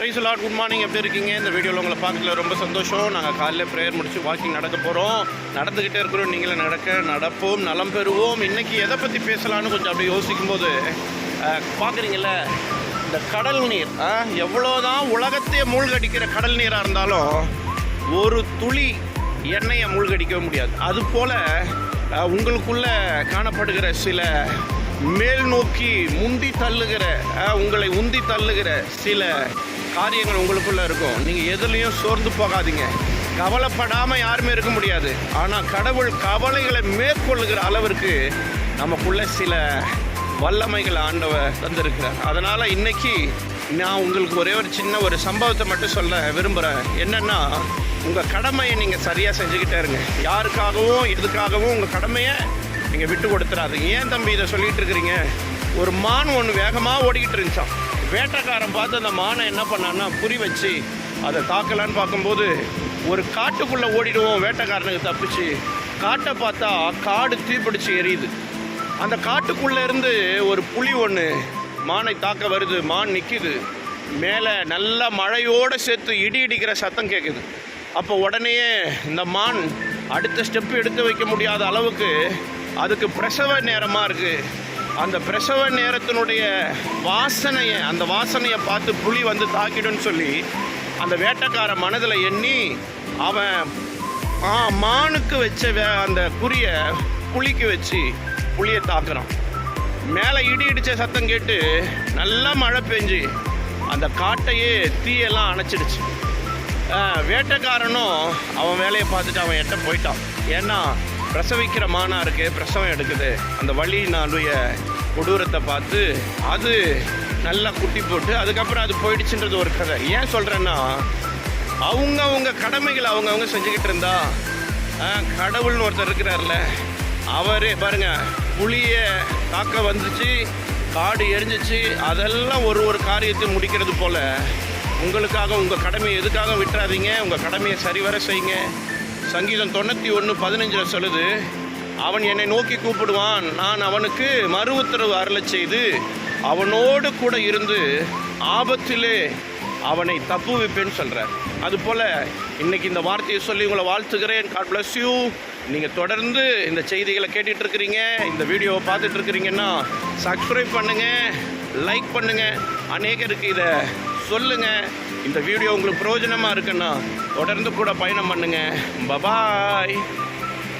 Price lot good morning எப்படி இருக்கீங்க? இந்த வீடியோவில் உங்களை பார்க்கல ரொம்ப சந்தோஷம். நாங்கள் காலையில் ப்ரேயர் முடிச்சு வாக்கிங் நடக்க போகிறோம் நடந்துக்கிட்டே இருக்கிறோம். நீங்களும் நடக்க நடப்போம் நலம் பெறுவோம். இன்றைக்கி எதை பற்றி பேசலான்னு கொஞ்சம் அப்படி யோசிக்கும் போது பார்க்குறீங்கள இந்த கடல் நீர் எவ்வளோதான் உலகத்தையே மூழ்கடிக்கிற கடல் நீராக இருந்தாலும் ஒரு துளி எண்ணெயை மூழ்கடிக்கவே முடியாது. அது போல் காணப்படுகிற சில மேல் நோக்கி முந்தி தள்ளுகிற உங்களை உந்தி தள்ளுகிற சில காரியங்கள் உங்களுக்குள்ள இருக்கும். நீங்கள் எதுலேயும் சோர்ந்து போகாதீங்க. கவலைப்படாமல் யாருமே இருக்க முடியாது. ஆனால் கடவுள் கவலைகளை மேற்கொள்ளுகிற அளவிற்கு நமக்குள்ள சில வல்லமைகள் ஆண்டவர் தந்திருக்கிறார். அதனால் இன்னைக்கு நான் உங்களுக்கு ஒரே ஒரு சின்ன ஒரு சம்பவத்தை மட்டும் சொல்ல விரும்புகிறேன் என்னென்னா உங்கள் கடமையை நீங்கள் சரியாக செஞ்சுக்கிட்டே இருங்க. யாருக்காகவும் எதுக்காகவும் உங்கள் கடமையை நீங்கள் விட்டு கொடுத்துறாது ஏன் தம்பி இதை சொல்லிகிட்டு இருக்கிறீங்க? ஒரு மான் ஒன்று வேகமாக ஓடிக்கிட்டு இருந்துச்சான் வேட்டைக்காரன் பார்த்து அந்த மானை என்ன பண்ணான்னா புரி வச்சு அதை தாக்கலான்னு பார்க்கும்போது ஒரு காட்டுக்குள்ளே ஓடிடுவோம் வேட்டைக்காரனுக்கு தப்பிச்சு. காட்டை பார்த்தா காடு தீப்பிடிச்சு எரியுது. அந்த காட்டுக்குள்ளே இருந்து ஒரு புலி ஒன்று மானை தாக்க வருது மான் நிற்கிது மேலே நல்ல மழையோடு சேர்த்து இடி இடிக்கிற சத்தம் கேட்குது அப்போ உடனேயே இந்த மான் அடுத்த ஸ்டெப் எடுத்து வைக்க முடியாத அளவுக்கு அதுக்கு பிரசவ நேரமாக இருக்குது அந்த பிரசவ நேரத்தினுடைய வாசனையை அந்த வாசனையை பார்த்து புலி வந்து தாக்கிடும்னு சொல்லி அந்த வேட்டைக்கார மனதில் எண்ணி அவன் ஆ மானுக்கு வச்ச வே- அந்த குறியை புளிக்கு வச்சு புளியை தாக்குறான். மேலே இடி இடித்த சத்தம் கேட்டு நல்லா மழை பெஞ்சு அந்த காட்டையே தீயெல்லாம் அணைச்சிடுச்சு. வேட்டைக்காரனும் அவன் வேலையை பார்த்துட்டு அவன் எட்ட போயிட்டான். ஏன்னா பிரசவிக்கிற மானாருக்கு பிரசவம் எடுக்குது. அந்த வழியினாலுடைய கொடூரத்தை பார்த்து அது நல்லா குட்டி போட்டு அதுக்கப்புறம் அது போயிடுச்சுன்றது ஒரு கதை. ஏன் சொல்கிறேன்னா அவங்க அவங்க கடமைகளை அவங்க அவங்க செஞ்சுக்கிட்டு இருந்தா கடவுள்னு ஒருத்தர் இருக்கிறார்ல அவரே பாருங்க புளியை தாக்க வந்துச்சு காடு எரிஞ்சிச்சு அதெல்லாம் ஒரு ஒரு காரியத்தை முடிக்கிறது போல் உங்களுக்காக உங்கள் கடமையை எதுக்காக விட்டுறாதீங்க உங்கள் கடமையை சரிவர செய்யுங்க. சங்கீதம் தொண்ணூற்றி ஒன்று பதினஞ்சில் சொல்லுது அவன் என்னை நோக்கி கூப்பிடுவான். நான் அவனுக்கு மறு உத்தரவு அருளச் செய்து அவனோடு கூட இருந்து ஆபத்திலே அவனை தப்புவிப்பேன்னு சொல்கிறார் அதுபோல் இன்றைக்கி இந்த வார்த்தையை சொல்லி உங்களை வாழ்த்துக்கிறேன் காட் ப்ளஸ் யூ நீங்கள் தொடர்ந்து இந்த செய்திகளை கேட்டுட்டு இருக்கிறீங்க இந்த வீடியோவை பார்த்துட்ருக்குறீங்கன்னா சப்ஸ்கிரைப் பண்ணுங்கள் லைக் பண்ணுங்கள் அநேகருக்கு இதை சொல்லுங்கள் இந்த வீடியோ உங்களுக்கு பிரயோஜனமாக இருக்குன்னா தொடர்ந்து கூட பயணம் பண்ணுங்கள் பபாய்